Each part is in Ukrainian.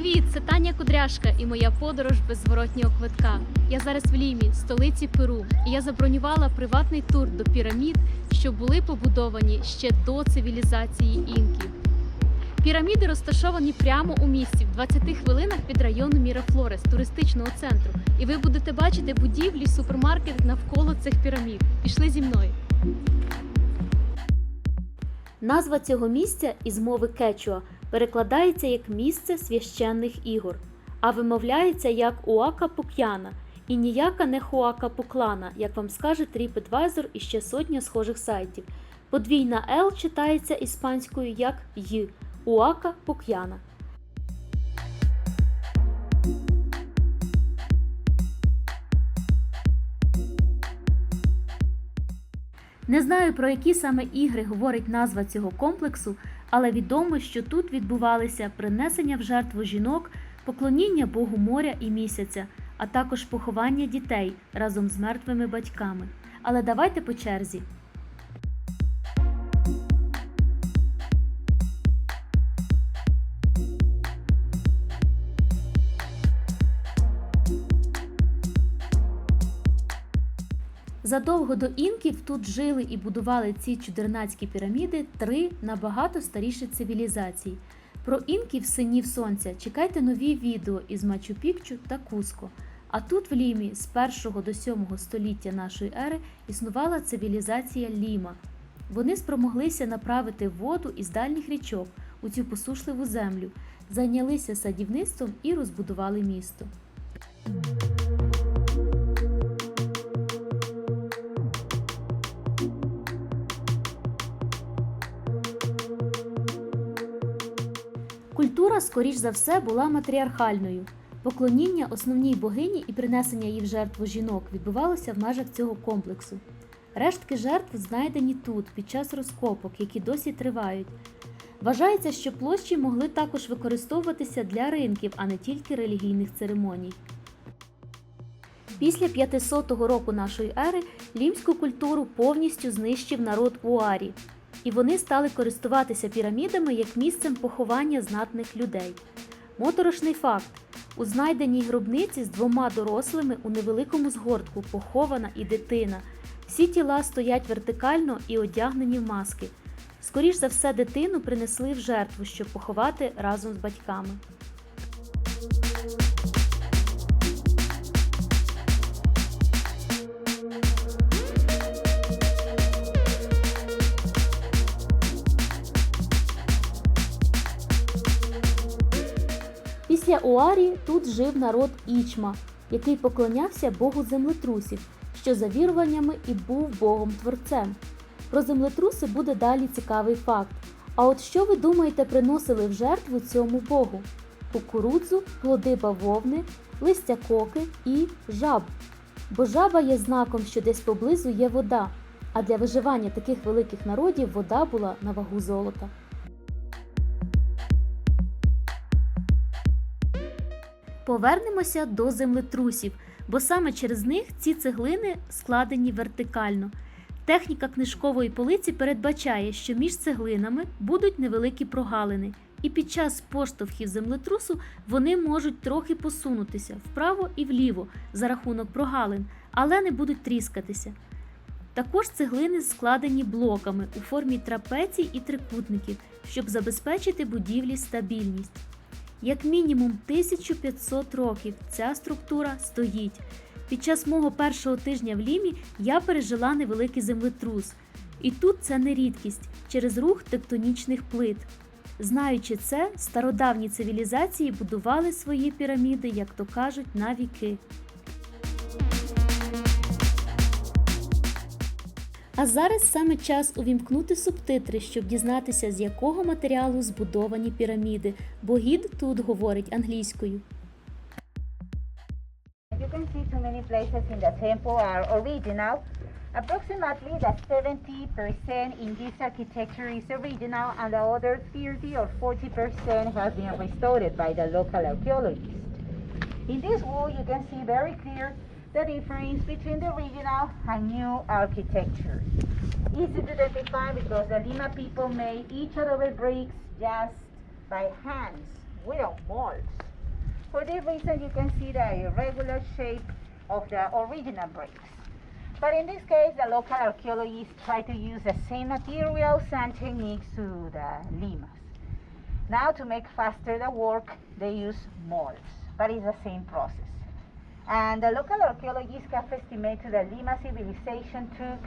Привіт, це Таня Кудряшка і моя подорож без зворотнього квитка. Я зараз в Лімі, столиці Перу, і я забронювала приватний тур до пірамід, що були побудовані ще до цивілізації інків. Піраміди розташовані прямо у місті в 20 хвилинах від району Мірафлорес, туристичного центру. І ви будете бачити будівлі, супермаркет навколо цих пірамід. Пішли зі мною. Назва цього місця із мови кечуа перекладається як місце священних ігор, а вимовляється як Уака Пук'яна і ніяка не Хуака Пуклана, як вам скаже TripAdvisor і ще сотня схожих сайтів. Подвійна Л читається іспанською як Й Уака Пук'яна. Не знаю, про які саме ігри говорить назва цього комплексу, але відомо, що тут відбувалися принесення в жертву жінок, поклоніння Богу моря і місяця, а також поховання дітей разом з мертвими батьками. Але давайте по черзі. Задовго до інків тут жили і будували ці чудернацькі піраміди три набагато старіші цивілізації. Про інків синів сонця чекайте нові відео із Мачу Пікчу та Куско. А тут в Лімі з 1 до 7 століття нашої ери існувала цивілізація Ліма. Вони спромоглися направити воду із дальніх річок у цю посушливу землю, зайнялися садівництвом і розбудували місто. Культура, скоріш за все, була матріархальною. Поклоніння основній богині і принесення її в жертву жінок відбувалося в межах цього комплексу. Рештки жертв знайдені тут під час розкопок, які досі тривають. Вважається, що площі могли також використовуватися для ринків, а не тільки релігійних церемоній. Після 500 року нашої ери лімську культуру повністю знищив народ Уарі, і вони стали користуватися пірамідами як місцем поховання знатних людей. Моторошний факт: у знайденій гробниці з двома дорослими у невеликому згортку похована і дитина. Всі тіла стоять вертикально і одягнені в маски. Скоріш за все, дитину принесли в жертву, щоб поховати разом з батьками. Після Уарі тут жив народ Ічма, який поклонявся Богу землетрусів, що за віруваннями і був Богом Творцем. Про землетруси буде далі цікавий факт. А от що ви думаєте, приносили в жертву цьому Богу? Кукурудзу, плоди бавовни, листя коки і жаб. Бо жаба є знаком, що десь поблизу є вода, а для виживання таких великих народів вода була на вагу золота. Повернемося до землетрусів, бо саме через них ці цеглини складені вертикально. Техніка книжкової полиці передбачає, що між цеглинами будуть невеликі прогалини, і під час поштовхів землетрусу вони можуть трохи посунутися вправо і вліво за рахунок прогалин, але не будуть тріскатися. Також цеглини складені блоками у формі трапецій і трикутників, щоб забезпечити будівлі стабільність. Як мінімум 1500 років ця структура стоїть. Під час мого першого тижня в Лімі я пережила невеликий землетрус. І тут це не рідкість через рух тектонічних плит. Знаючи це, стародавні цивілізації будували свої піраміди, як то кажуть, на віки. А зараз саме час увімкнути субтитри, щоб дізнатися, з якого матеріалу збудовані піраміди, бо гід тут говорить англійською. You can see too many places in the temple are original. Approximately the 70% in this architecture is original and the other 30 or 40% has been restored by the local archaeologists. In this wall you can see very clear the difference between the original and new architecture. Easy to identify because the Lima people made each adobe bricks just by hands without molds. For this reason, you can see the irregular shape of the original bricks. But in this case, the local archaeologists try to use the same materials and techniques to the limas. Now, to make faster the work, they use molds, but it's the same process. And the local archaeologists have estimated the Lima civilization took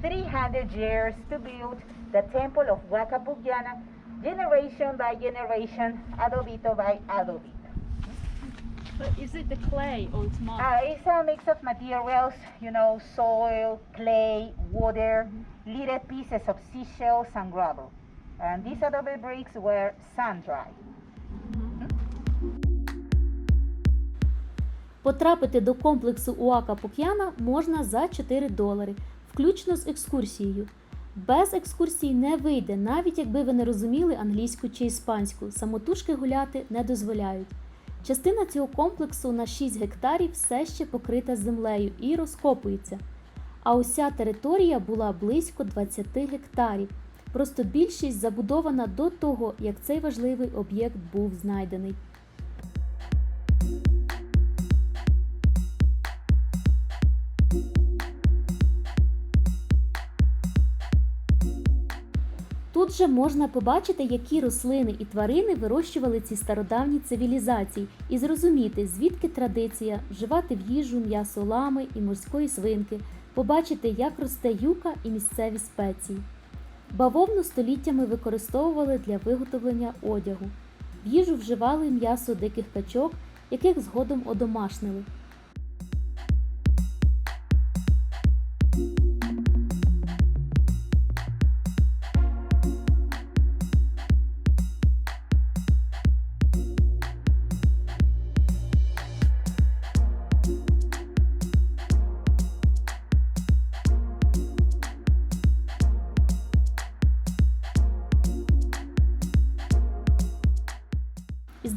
300 years to build the temple of Huaca Huacapucana, generation by generation, adobito by adobito. But is it the clay or it's mud? Uh, it's a mix of materials, you know, soil, clay, water, little pieces of seashells, and gravel. And these adobe bricks were sun-dried. Потрапити до комплексу Уака Пук'яна можна за 4 долари, включно з екскурсією. Без екскурсії не вийде, навіть якби ви не розуміли англійську чи іспанську. Самотужки гуляти не дозволяють. Частина цього комплексу на 6 гектарів все ще покрита землею і розкопується. А уся територія була близько 20 гектарів. Просто більшість забудована до того, як цей важливий об'єкт був знайдений. Тут же можна побачити, які рослини і тварини вирощували ці стародавні цивілізації, і зрозуміти, звідки традиція вживати в їжу м'ясо лами і морської свинки, побачити, як росте юка і місцеві спеції. Бавовну століттями використовували для виготовлення одягу. В їжу вживали м'ясо диких качок, яких згодом одомашнили.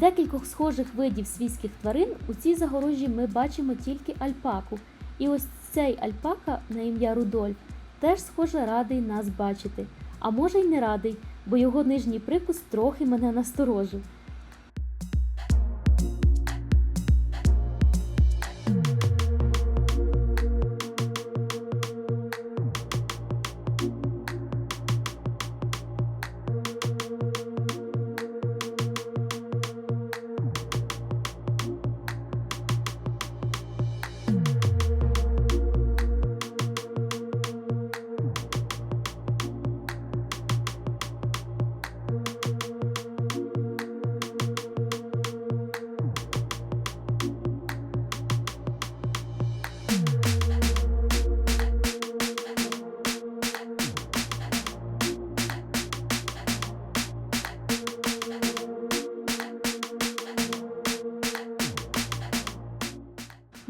Декількох схожих видів свійських тварин у цій загорожі ми бачимо тільки альпаку. І ось цей альпака на ім'я Рудольф теж, схоже, радий нас бачити. А може й не радий, бо його нижній прикус трохи мене насторожив.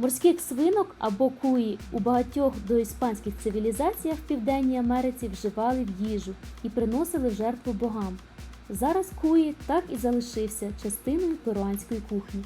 Морських свинок або куї у багатьох доіспанських цивілізаціях в Південній Америці вживали в їжу і приносили в жертву богам. Зараз куї так і залишився частиною перуанської кухні.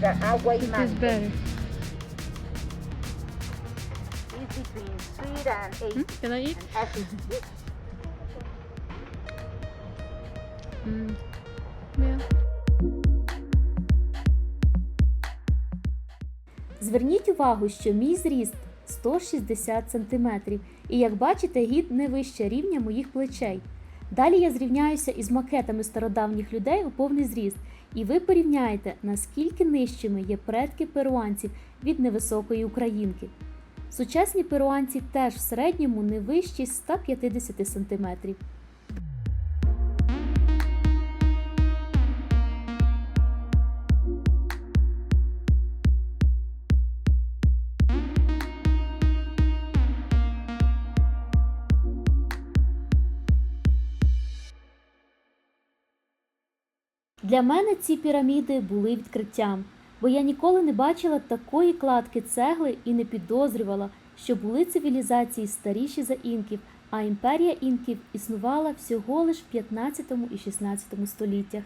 The Agua y Mango. better. It's between sweet and acid. Hmm? Can I eat? And acid. Mm. Yeah. Зверніть увагу, що мій зріст 160 см, і як бачите, гід не вище рівня моїх плечей. Далі я зрівняюся із макетами стародавніх людей у повний зріст, і ви порівняєте, наскільки нижчими є предки перуанців від невисокої українки. Сучасні перуанці теж в середньому не вищі 150 см. Для мене ці піраміди були відкриттям, бо я ніколи не бачила такої кладки цегли і не підозрювала, що були цивілізації старіші за інків, а імперія інків існувала всього лиш в 15 і 16 століттях.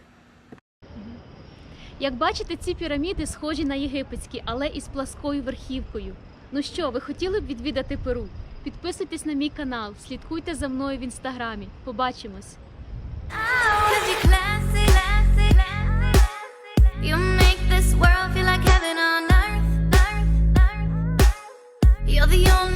Як бачите, ці піраміди схожі на єгипетські, але із пласкою верхівкою. Ну що, ви хотіли б відвідати Перу? Підписуйтесь на мій канал, слідкуйте за мною в інстаграмі. Побачимось! You make this world feel like heaven on earth. You're the only